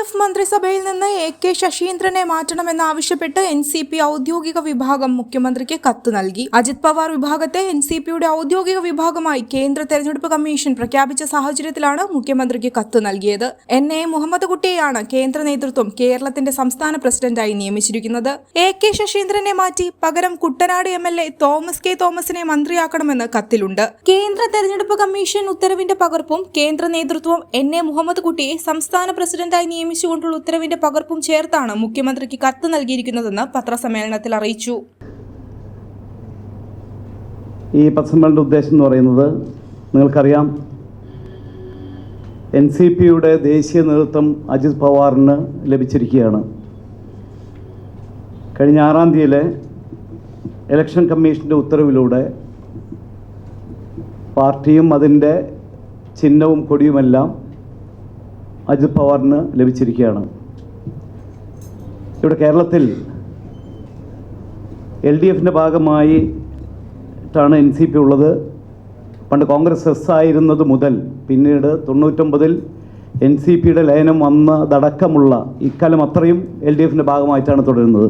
F മന്ത്രിസഭയിൽ നിന്ന് A K ശശീന്ദ്രനെ മാറ്റണമെന്നാവശ്യപ്പെട്ട് എൻ സി പി ഔദ്യോഗിക വിഭാഗം മുഖ്യമന്ത്രിക്ക് കത്ത് നൽകി. അജിത് പവാർ വിഭാഗത്തെ എൻ സി പിയുടെ ഔദ്യോഗിക വിഭാഗമായി കേന്ദ്ര തെരഞ്ഞെടുപ്പ് കമ്മീഷൻ പ്രഖ്യാപിച്ച സാഹചര്യത്തിലാണ് മുഖ്യമന്ത്രിക്ക് കത്ത് നൽകിയത്. എൻ എ മുഹമ്മദ് കുട്ടിയെയാണ് കേന്ദ്ര നേതൃത്വം കേരളത്തിന്റെ സംസ്ഥാന പ്രസിഡന്റായി നിയമിച്ചിരിക്കുന്നത്. എ കെ ശശീന്ദ്രനെ മാറ്റി പകരം Kuttanad M L A Thomas K തോമസിനെ മന്ത്രിയാക്കണമെന്ന് കത്തിലുണ്ട്. കേന്ദ്ര തെരഞ്ഞെടുപ്പ് കമ്മീഷൻ ഉത്തരവിന്റെ പകർപ്പും കേന്ദ്ര നേതൃത്വം എൻ എ മുഹമ്മദ് കുട്ടിയെ സംസ്ഥാന പ്രസിഡന്റായി നിയമിച്ചുകൊണ്ടുള്ള ഉത്തരവിന്റെ പകർപ്പും ചേർത്താണ് മുഖ്യമന്ത്രിക്ക് കത്ത് നൽകിയിരിക്കുന്നതെന്ന് പത്രസമ്മേളനത്തിൽ അറിയിച്ചു. ഈ പത്രസമ്മേളനത്തിന്റെ ഉദ്ദേശം എന്ന് പറയുന്നത് നിങ്ങൾക്കറിയാം എൻ സി പിയുടെ ദേശീയ നേതൃത്വം അജിത് പവാറിന് ലഭിച്ചിരിക്കുകയാണ്. കഴിഞ്ഞ ആറാം തീയതിയിലെ ഇലക്ഷൻ കമ്മീഷന്റെ ഉത്തരവിലൂടെ പാർട്ടിയും അതിന്റെ ചിഹ്നവും കൊടിയുമെല്ലാം അജിത് പവാറിന് ലഭിച്ചിരിക്കുകയാണ്. ഇവിടെ കേരളത്തിൽ എൽ ഡി എഫിന്റെ ഭാഗമായിട്ടാണ് എൻ സി പി ഉള്ളത്. പണ്ട് കോൺഗ്രസ് എസ് ആയിരുന്നത് മുതൽ പിന്നീട് തൊണ്ണൂറ്റൊമ്പതിൽ എൻ സി പിയുടെ ലയനം വന്നതടക്കമുള്ള ഇക്കാലം അത്രയും എൽ ഡി എഫിന്റെ ഭാഗമായിട്ടാണ് തുടരുന്നത്.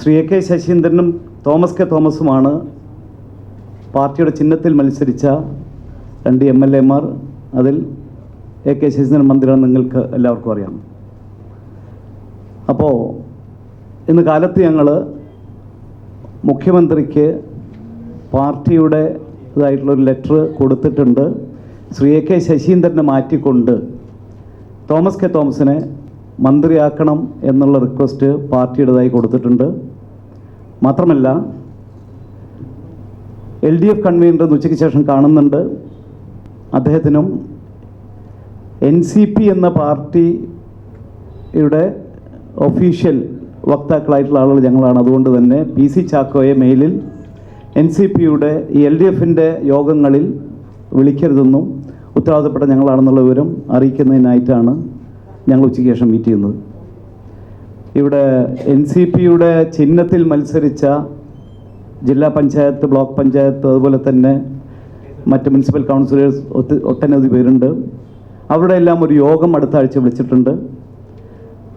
ശ്രീ എ കെ ശശീന്ദ്രനും തോമസ് കെ തോമസുമാണ് പാർട്ടിയുടെ ചിഹ്നത്തിൽ മത്സരിച്ച രണ്ട് എം എൽ എമാർ അതിൽ എ കെ ശശീന്ദ്രൻ മന്ത്രിയാണ് നിങ്ങൾക്ക് എല്ലാവർക്കും അറിയാം. അപ്പോൾ ഇന്ന് കാലത്ത് ഞങ്ങൾ മുഖ്യമന്ത്രിക്ക് പാർട്ടിയുടെ ഇതായിട്ടുള്ളൊരു ലെറ്റർ കൊടുത്തിട്ടുണ്ട്. ശ്രീ എ കെ ശശീന്ദ്രനെ മാറ്റിക്കൊണ്ട് തോമസ് കെ തോമസിനെ മന്ത്രിയാക്കണം എന്നുള്ള റിക്വസ്റ്റ് പാർട്ടിയുടേതായി കൊടുത്തിട്ടുണ്ട്. മാത്രമല്ല എൽ ഡി എഫ് കൺവീനർ ഉച്ചയ്ക്ക് ശേഷം കാണുന്നുണ്ട്. അദ്ദേഹത്തിനും എൻ സി പി എന്ന പാർട്ടിയുടെ ഒഫീഷ്യൽ വക്താക്കളായിട്ടുള്ള ആളുകൾ ഞങ്ങളാണ്. അതുകൊണ്ട് തന്നെ പി സി ചാക്കോയെ മെയിലിൽ എൻ സി പിയുടെ എൽ ഡി എഫിന്റെ യോഗങ്ങളിൽ വിളിക്കരുതെന്നും ഉത്തരവാദിത്തപ്പെട്ട ഞങ്ങളാണെന്നുള്ള വിവരം അറിയിക്കുന്നതിനായിട്ടാണ് ഞങ്ങൾ ഉച്ചയ്ക്ക് ശേഷം മീറ്റ് ചെയ്യുന്നത്. ഇവിടെ എൻ സി പിയുടെ ചിഹ്നത്തിൽ മത്സരിച്ച ജില്ലാ പഞ്ചായത്ത് ബ്ലോക്ക് പഞ്ചായത്ത് അതുപോലെ തന്നെ മറ്റ് മുനിസിപ്പൽ കൗൺസിലേഴ്സ് ഒട്ടനവധി പേരുണ്ട്. അവിടെ എല്ലാം ഒരു യോഗം അടുത്ത ആഴ്ച വിളിച്ചിട്ടുണ്ട്.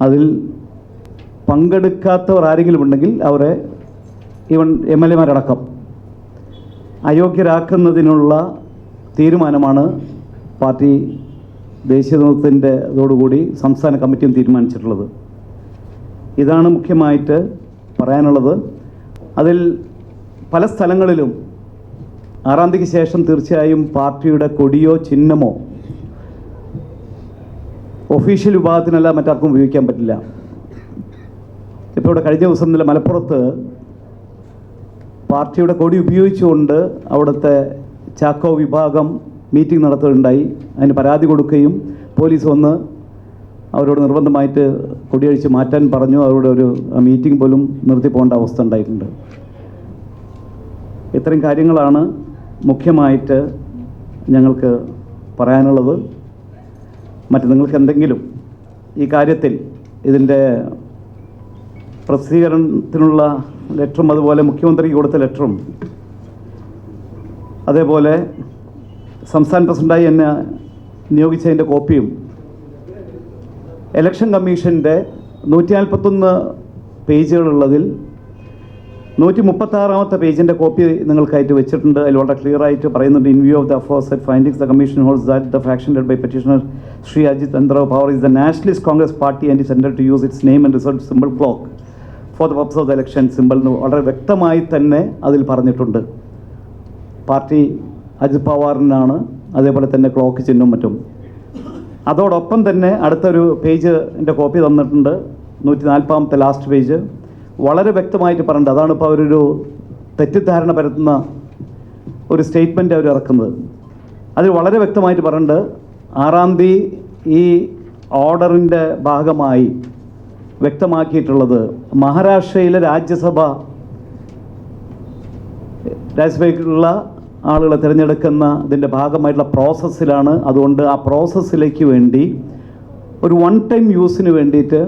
അതിൽ പങ്കെടുക്കാത്തവർ ആരെങ്കിലും ഉണ്ടെങ്കിൽ അവരെ ഇവൻ എം എൽ എമാരടക്കം അയോഗ്യരാക്കുന്നതിനുള്ള തീരുമാനമാണ് പാർട്ടി ദേശീയ നേതൃത്വത്തിന്റെ ഇതോടുകൂടി സംസ്ഥാന കമ്മിറ്റിയും തീരുമാനിച്ചിട്ടുള്ളത്. ഇതാണ് മുഖ്യമായിട്ട് പറയാനുള്ളത്. അതിൽ പല സ്ഥലങ്ങളിലും ആറാം തീയതിക്ക് ശേഷം തീർച്ചയായും പാർട്ടിയുടെ കൊടിയോ ചിഹ്നമോ ഒഫീഷ്യൽ വിഭാഗത്തിനല്ല മറ്റാർക്കും ഉപയോഗിക്കാൻ പറ്റില്ല. ഇപ്പോൾ ഇവിടെ കഴിഞ്ഞ ദിവസം ഇന്നലെ മലപ്പുറത്ത് പാർട്ടിയുടെ കൊടി ഉപയോഗിച്ചുകൊണ്ട് അവിടുത്തെ ചാക്കോ വിഭാഗം മീറ്റിംഗ് നടത്തുകയുണ്ടായി. അതിന് പരാതി കൊടുക്കുകയും പോലീസ് വന്ന് അവരോട് നിർബന്ധമായിട്ട് കൊടിയഴിച്ച് മാറ്റാൻ പറഞ്ഞു. അവരുടെ ഒരു മീറ്റിംഗ് പോലും നിർത്തി പോകേണ്ട അവസ്ഥ ഉണ്ടായിട്ടുണ്ട്. ഇത്തരം കാര്യങ്ങളാണ് മുഖ്യമായിട്ട് ഞങ്ങൾക്ക് പറയാനുള്ളത്. മറ്റ് നിങ്ങൾക്ക് എന്തെങ്കിലും ഈ കാര്യത്തിൽ ഇതിന്റെ പ്രസിദ്ധീകരണത്തിനുള്ള ലെറ്ററും അതുപോലെ മുഖ്യമന്ത്രിക്ക് കൊടുത്ത ലെറ്ററും അതേപോലെ സംസ്ഥാന പ്രസിഡന്റായി എന്നെ നിയോഗിച്ചതിന്റെ കോപ്പിയും ഇലക്ഷൻ കമ്മീഷന്റെ നൂറ്റി നാൽപ്പത്തൊന്ന് പേജുകളുള്ളതിൽ നൂറ്റി മുപ്പത്തി ആറാമത്തെ പേജിന്റെ കോപ്പി നിങ്ങൾക്കായിട്ട് വെച്ചിട്ടുണ്ട്. അതിൽ വളരെ ക്ലിയർ ആയിട്ട് പറയുന്നുണ്ട് in view of the foresaid findings the commission holds that the faction led by petitioner Shri Ajit Chandra Pawar is the Nationalist Congress Party and is to use its name and reserved symbol clock for the purpose of the election symbol എന്ന് വളരെ വ്യക്തമായി തന്നെ അതിൽ പറഞ്ഞിട്ടുണ്ട്. Party Ajith പവാറിനാണ് അതേപോലെ തന്നെ clock ചിഹ്നം മറ്റും. അതോടൊപ്പം തന്നെ അടുത്തൊരു പേജിന്റെ കോപ്പി തന്നിട്ടുണ്ട്. നൂറ്റി നാൽപ്പതാമത്തെ ലാസ്റ്റ് പേജ് വളരെ വ്യക്തമായിട്ട് പറഞ്ഞിട്ടുണ്ട് അതാണ് ഇപ്പോൾ അവരൊരു തെറ്റിദ്ധാരണ പരത്തുന്ന ഒരു സ്റ്റേറ്റ്മെന്റ് അവർ ഇറക്കുന്നത്. അതിൽ വളരെ വ്യക്തമായിട്ട് പറഞ്ഞിട്ടുണ്ട് ആറാം തീയതി ഈ ഓർഡറിന്റെ ഭാഗമായി വ്യക്തമാക്കിയിട്ടുള്ളത് മഹാരാഷ്ട്രയിലെ രാജ്യസഭ രാജ്യസഭയ്ക്കുള്ള ആളുകളെ തിരഞ്ഞെടുക്കുന്ന ഇതിന്റെ ഭാഗമായിട്ടുള്ള പ്രോസസ്സിലാണ്. അതുകൊണ്ട് ആ പ്രോസസ്സിലേക്ക് വേണ്ടി ഒരു വൺ ടൈം യൂസിന് വേണ്ടിയിട്ട്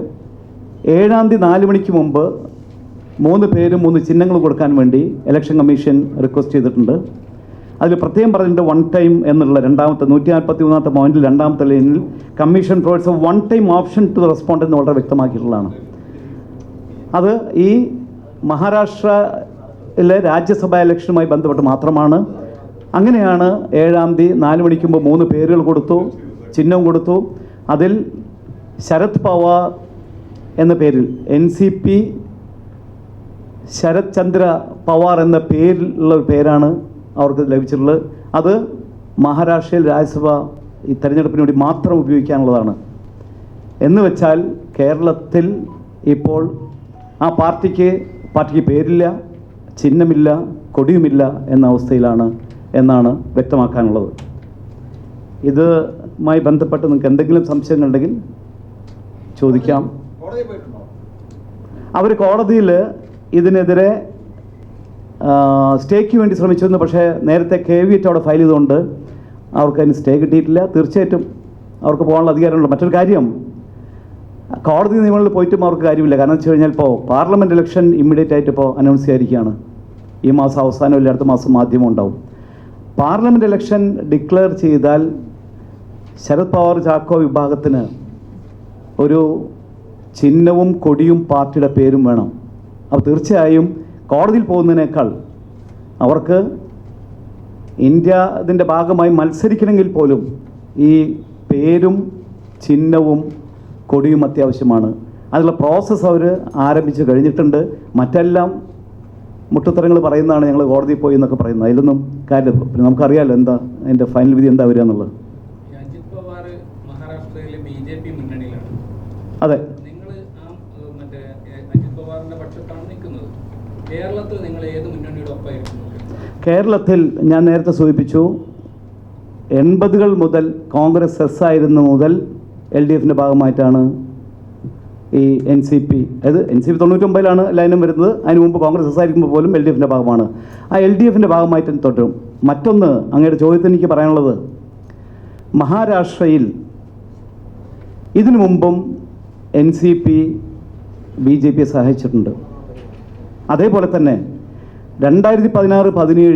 ഏഴാം തീയതി നാല് മണിക്ക് മുമ്പ് മൂന്ന് പേരും മൂന്ന് ചിഹ്നങ്ങൾ കൊടുക്കാൻ വേണ്ടി ഇലക്ഷൻ കമ്മീഷൻ റിക്വസ്റ്റ് ചെയ്തിട്ടുണ്ട്. അതിൽ പ്രത്യേകം പറഞ്ഞിട്ടുണ്ട് വൺ ടൈം എന്നുള്ള രണ്ടാമത്തെ നൂറ്റി നാൽപ്പത്തി മൂന്നാമത്തെ പോയിന്റിൽ രണ്ടാമത്തെ ലൈനിൽ commission provides one time option to respond എന്ന് വളരെ വ്യക്തമാക്കിയിട്ടുള്ളതാണ്. അത് ഈ മഹാരാഷ്ട്രയിലെ രാജ്യസഭാ ഇലക്ഷനുമായി ബന്ധപ്പെട്ട് മാത്രമാണ്. അങ്ങനെയാണ് ഏഴാം തീയതി നാല് മണിക്ക് മുമ്പ് മൂന്ന് പേരുകൾ കൊടുത്തു ചിഹ്നം കൊടുത്തു. അതിൽ ശരത് പവാർ എന്ന പേരിൽ N C P Sharad Chandra Pawar എന്ന പേരിലുള്ള ഒരു പേരാണ് അവർക്ക് ലഭിച്ചിട്ടുള്ളത്. അത് മഹാരാഷ്ട്രയിൽ രാജ്യസഭ ഈ തെരഞ്ഞെടുപ്പിന് വേണ്ടി മാത്രം ഉപയോഗിക്കാനുള്ളതാണ്. എന്ന് വെച്ചാൽ കേരളത്തിൽ ഇപ്പോൾ ആ പാർട്ടിക്ക് പാർട്ടിക്ക് പേരില്ല ചിഹ്നമില്ല കൊടിയുമില്ല എന്ന അവസ്ഥയിലാണ് എന്നാണ് വ്യക്തമാക്കാനുള്ളത്. ഇതുമായി ബന്ധപ്പെട്ട് നിങ്ങൾക്ക് എന്തെങ്കിലും സംശയങ്ങളുണ്ടെങ്കിൽ ചോദിക്കാം. അവർ കോടതിയിൽ ഇതിനെതിരെ സ്റ്റേക്ക് വേണ്ടി ശ്രമിച്ചിരുന്നു. പക്ഷേ നേരത്തെ കെ വി എറ്റ് അവിടെ ഫയൽ ചെയ്തുകൊണ്ട് അവർക്ക് അതിന് സ്റ്റേ കിട്ടിയിട്ടില്ല. തീർച്ചയായിട്ടും അവർക്ക് പോകാനുള്ള അധികാരമുണ്ട്. മറ്റൊരു കാര്യം കോടതി നിയമങ്ങളിൽ പോയിട്ടും അവർക്ക് കാര്യമില്ല. കാരണം വെച്ച് കഴിഞ്ഞാൽ ഇപ്പോൾ പാർലമെന്റ് ഇലക്ഷൻ ഇമ്മീഡിയറ്റ് ആയിട്ട് ഇപ്പോൾ അനൗൺസ് ചെയ്യാതിരിക്കുകയാണ് ഈ മാസം അവസാനം ഇല്ല അടുത്ത മാസം മാധ്യമം ഉണ്ടാവും. പാർലമെന്റ് ഇലക്ഷൻ ഡിക്ലെയർ ചെയ്താൽ ശരത് പവാർ ചാക്കോ വിഭാഗത്തിന് ഒരു ചിഹ്നവും കൊടിയും പാർട്ടിയുടെ പേരും വേണം. അപ്പോൾ തീർച്ചയായും കോടതിയിൽ പോകുന്നതിനേക്കാൾ അവർക്ക് ഇന്ത്യ ഇതിന്റെ ഭാഗമായി മത്സരിക്കണമെങ്കിൽ പോലും ഈ പേരും ചിഹ്നവും കൊടിയും അത്യാവശ്യമാണ്. അതിനുള്ള പ്രോസസ്സ് അവർ ആരംഭിച്ച് കഴിഞ്ഞിട്ടുണ്ട്. മറ്റെല്ലാം മുട്ടുത്തരങ്ങൾ പറയുന്നതാണ് ഞങ്ങൾ കോടതിയിൽ പോയി എന്നൊക്കെ പറയുന്നത്. അതിലൊന്നും കാര്യം പിന്നെ നമുക്കറിയാമല്ലോ എന്താ അതിന്റെ ഫൈനൽ വിധി എന്താ വരിക എന്നുള്ളത്. ഈ അജിത് പവാർ മഹാരാഷ്ട്രയിലെ ബി ജെ പി മുന്നണിയിലാണ് അതെ നിങ്ങൾ ആ ഏഹ്, മറ്റേ ഏഹ്, അജിത് പവാറിന്റെ പക്ഷത്താണ് നിൽക്കുന്നത് കേരളത്തിൽ നിങ്ങൾ ഏത് മുന്നണിയുടെ ഒപ്പമായിരിക്കും കേരളത്തിൽ ഞാൻ നേരത്തെ സൂചിപ്പിച്ചു എൺപതുകൾ മുതൽ കോൺഗ്രസ് എസ് ആയിരുന്നു മുതൽ എൽ ഡി എഫിന്റെ ഭാഗമായിട്ടാണ് ഈ എൻ സി പി അതായത് എൻ സി പി തൊണ്ണൂറ്റൊമ്പതിലാണ് ലൈനം വരുന്നത് അതിന് മുമ്പ് കോൺഗ്രസ് എസ് ആയിരിക്കുമ്പോൾ പോലും എൽ ഡി എഫിന്റെ ഭാഗമാണ്. ആ എൽ ഡി എഫിന്റെ ഭാഗമായിട്ട് തുടരും മറ്റൊന്ന് അങ്ങയുടെ ചോദ്യത്തിന് എനിക്ക് പറയാനുള്ളത് മഹാരാഷ്ട്രയിൽ ഇതിനു മുമ്പും N C P B J പിയെ സഹായിച്ചിട്ടുണ്ട്. അതേപോലെ തന്നെ രണ്ടായിരത്തി പതിനാറ് പതിനേഴ്